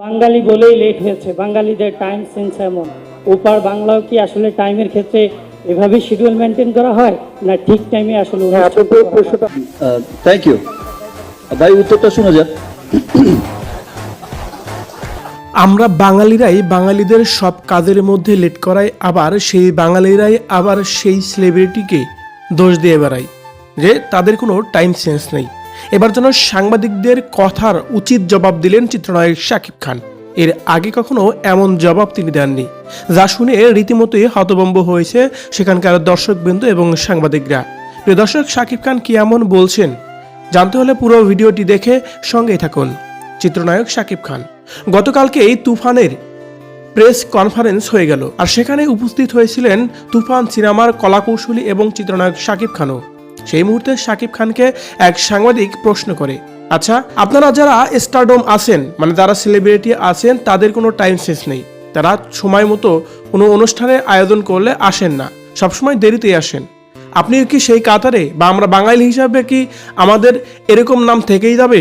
বাঙালি বলেই লেট হয়েছে। বাঙালিদের টাইম সেন্স এমন। ওপার বাংলাও কি আসলে টাইমের ক্ষেত্রে এভাবে শিডিউল মেনটেন করা হয় না ঠিক টাইমে আসলে? প্রশ্নটা থ্যাংক ইউ ভাই উত্তরটা শোনা যাক। আমরা বাঙালিরাই বাঙালিদের সব কাজের মধ্যে লেট করাই আবার সেই বাঙালিরাই আবার সেই সেলিব্রিটিকে দোষ দিয়ে বেড়াই যে তাদের কোনো টাইম সেন্স নেই। এবার যেন সাংবাদিকদের কথার উচিত জবাব দিলেন চিত্রনায়ক শাকিব খান। এর আগে কখনো এমন জবাব তিনি দেননি। যা শুনে রীতিমতোই হতভম্ব হয়েছে সেখানকার দর্শকবৃন্দ এবং সাংবাদিকরা। প্রিয় দর্শক, শাকিব খান কি এমন বলছেন? জানতে হলে পুরো ভিডিওটি দেখে সঙ্গেই থাকুন। চিত্রনায়ক শাকিব খান, গতকালকে এই তুফানের প্রেস কনফারেন্স হয়ে গেল। আর সেখানে উপস্থিত হয়েছিলেন তুফান সিনেমার কলাকৌশলী এবং চিত্রনায়ক শাকিব খানও। সেই মুহূর্তে শাকিব খানকে এক সাংবাদিক প্রশ্ন করে আচ্ছা আপনারা যারা স্টারডম আছেন মানে যারা সেলিব্রিটি আছেন, তাদের কোনো টাইম শেষ নেই। তারা সময় মতো কোনো অনুষ্ঠানের আয়োজন করলে আসেন না, সবসময় দেরিতেই আসেন। আপনিও কি সেই কাতারে বা আমরা বাঙালি হিসাবে কি আমাদের এরকম নাম থেকেই যাবে?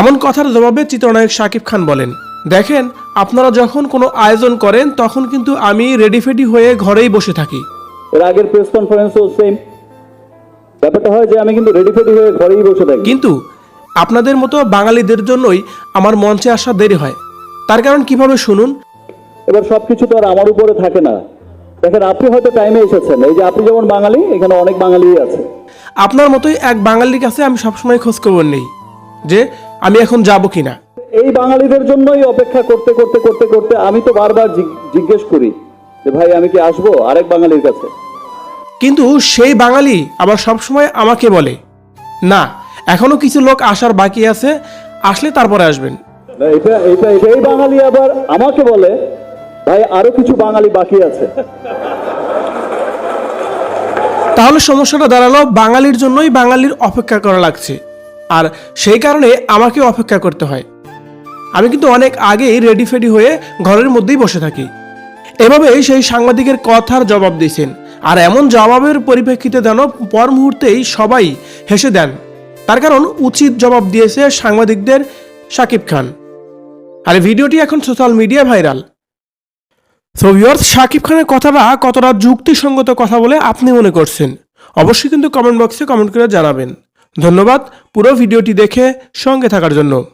এমন কথার জবাবে চিত্রনায়ক শাকিব খান বলেন, দেখেন, আপনারা যখন কোনো আয়োজন করেন, তখন কিন্তু আমি রেডি ফেডি হয়ে ঘরেই বসে থাকি। এর আগের প্রেস কনফারেন্সও সেম ব্যাপারটা হয় যে আমি কিন্তু রেডি ফেডি হয়ে ঘরেই বসে থাকি। কিন্তু আপনাদের মতো বাঙালিদের জন্যই আমার মঞ্চে আসা দেরি হয়। তার কারণ কীভাবে শুনুন? এবার সবকিছু তো আর আমার উপরে থাকে না। দেখেন আপনি হয়তো টাইমে এসেছেন। এই যে আপনি যেমন বাঙালি এখানে অনেক বাঙালি আছে। আপনার মতোই এক বাঙালির কাছে আমি সবসময় খোঁজ খবর নেই যে আমি এখন যাব কিনা। এই বাঙালিদের জন্যই অপেক্ষা করতে করতে করতে করতে আমি তো বারবার জিজ্ঞেস করি যে ভাই আমি কি আসব? আরেক বাঙালির কাছে। কিন্তু সেই বাঙালি আবার সবসময় আমাকে বলে না এখনও কিছু লোক আসার বাকি আছে আসলে তারপরে আসবেন। এটা এটা সেই বাঙালি আবার আমাকে বলে ভাই আরও কিছু বাঙালি বাকি আছে। তাহলে সমস্যাটা দাঁড়াল বাঙালির জন্যই বাঙালির অপেক্ষা করা লাগছে। আর সেই কারণে আমাকে অপেক্ষা করতে হয়। আমি কিন্তু অনেক আগেই রেডি ফেডি হয়ে ঘরের মধ্যেই বসে থাকি। এভাবেই সেই সাংবাদিকের কথার জবাব দিয়েছেন। আর এমন জবাবের পরিপ্রেক্ষিতে যেন পর মুহূর্তেই সবাই হেসে দেন। তার কারণ উচিত জবাব দিয়েছে সাংবাদিকদের শাকিব খান। আর ভিডিওটি এখন social media viral. So viewers Shakib খানের কথাটা কতটা যুক্তিসঙ্গত কথা বলে আপনি মনে করছেন? অবশ্যই কিন্তু কমেন্ট বক্সে কমেন্ট করে জানাবেন। ধন্যবাদ পুরো ভিডিওটি দেখে সঙ্গে থাকার জন্য।